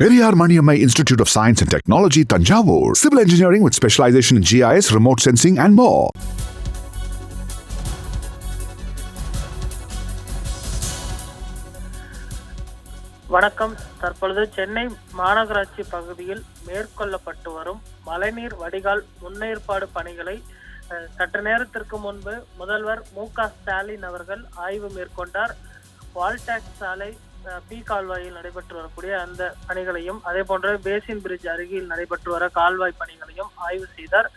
Periyar Maniammai institute of science and technology Thanjavur civil engineering with specialisation in GIS remote sensing and மோ வணக்கம் தற்பொழுது சென்னை மாநகராட்சி பகுதியில் மேற்கொள்ளப்பட்டு வரும் மழைநீர் வடிகால் முன்னேற்பாடு பணிகளை சற்று நேரத்திற்கு முன்பு முதல்வர் மு க ஸ்டாலின் அவர்கள் ஆய்வு மேற்கொண்டார் வால்டாக் சாலை பி கால்வாயில் நடைபெற்று வரக்கூடிய அந்த பணிகளையும் அதே போன்று பேசின் பிரிட்ஜ் அருகில் நடைபெற்று வர கால்வாய் பணிகளையும் ஆய்வு செய்தார்.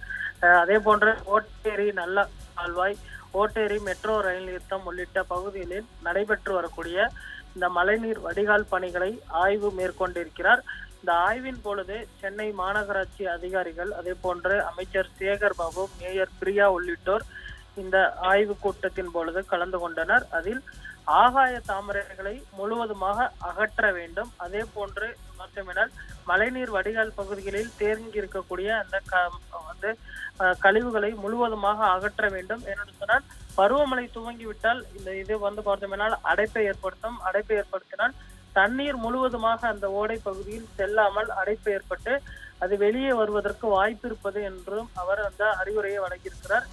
அதே போன்று ஓட்டேரி நல்ல கால்வாய் ஓட்டேரி மெட்ரோ ரயில் நிறுத்தம் உள்ளிட்ட பகுதிகளில் நடைபெற்று வரக்கூடிய இந்த மழைநீர் வடிகால் பணிகளை ஆய்வு மேற்கொண்டிருக்கிறார். இந்த ஆய்வின் பொழுது சென்னை மாநகராட்சி அதிகாரிகள் அதே போன்று அமைச்சர் சேகர் பாபு மேயர் பிரியா உள்ளிட்டோர் இந்த ஆய்வு கூட்டத்தின் பொழுது கலந்து கொண்டனர். அதில் ஆகாய தாமரைகளை முழுவதுமாக அகற்ற வேண்டும். அதே போன்று மட்டுமினால் மழைநீர் வடிகால் பகுதிகளில் தேங்கி இருக்கக்கூடிய அந்த க- வந்து அஹ், கழிவுகளை முழுவதுமாக அகற்ற வேண்டும் என்று சொன்னால் பருவமழை துவங்கிவிட்டால் இந்த இது வந்து பார்த்தோம்னால் அடைப்பை ஏற்படுத்தும். அடைப்பை ஏற்படுத்தினால் தண்ணீர் முழுவதுமாக அந்த ஓடை பகுதியில் செல்லாமல் அடைப்பு ஏற்பட்டு அது வெளியே வருவதற்கு வாய்ப்பு இருப்பது என்றும் அவர் அந்த அறிவுரையை வழங்கியிருக்கிறார்.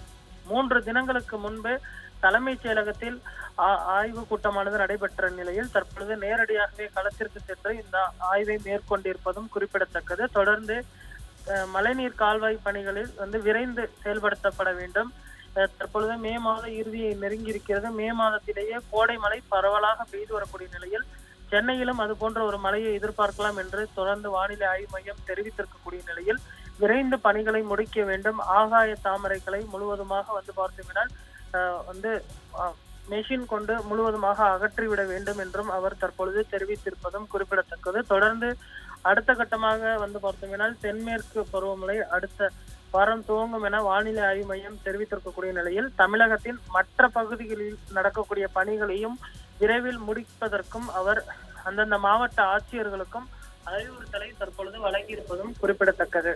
மூன்று தினங்களுக்கு முன்பு தலைமைச் செயலகத்தில் ஆ- ஆய்வு கூட்டமானது நடைபெற்ற நிலையில் தற்பொழுது நேரடியாகவே களத்திற்கு சென்று இந்த ஆய்வை மேற்கொண்டிருப்பதும் குறிப்பிடத்தக்கது. தொடர்ந்து மழைநீர் கால்வாய் பணிகளில் வந்து விரைந்து செயல்படுத்தப்பட வேண்டும். தற்பொழுது மே மாத இறுதியை நெருங்கி இருக்கிறது மே மாதத்திலேயே கோடை மழை பரவலாக பெய்து வரக்கூடிய நிலையில் சென்னையிலும் அது போன்ற ஒரு மழையை எதிர்பார்க்கலாம் என்று தொடர்ந்து வானிலை ஆய்வு மையம் தெரிவித்திருக்கக்கூடிய நிலையில் விரைந்து பணிகளை முடிக்க வேண்டும். ஆகாய தாமரைகளை முழுவதுமாக வந்து பார்த்தோம்னால் வந்து மெஷின் கொண்டு முழுவதுமாக அகற்றிவிட வேண்டும் என்றும் அவர் தற்பொழுது தெரிவித்திருப்பதும் குறிப்பிடத்தக்கது. தொடர்ந்து அடுத்த கட்டமாக வந்து பார்த்தோம்னால் தென்மேற்கு பருவமழை அடுத்த வாரம் துவங்கும் என வானிலை ஆய்வு மையம் தெரிவித்திருக்கக்கூடிய நிலையில் தமிழகத்தின் மற்ற பகுதிகளில் நடக்கக்கூடிய பணிகளையும் விரைவில் முடிப்பதற்கும் அவர் அந்தந்த மாவட்ட ஆட்சியர்களுக்கும் அறிவுறுத்தலை தற்பொழுது வழங்கியிருப்பதும் குறிப்பிடத்தக்கது.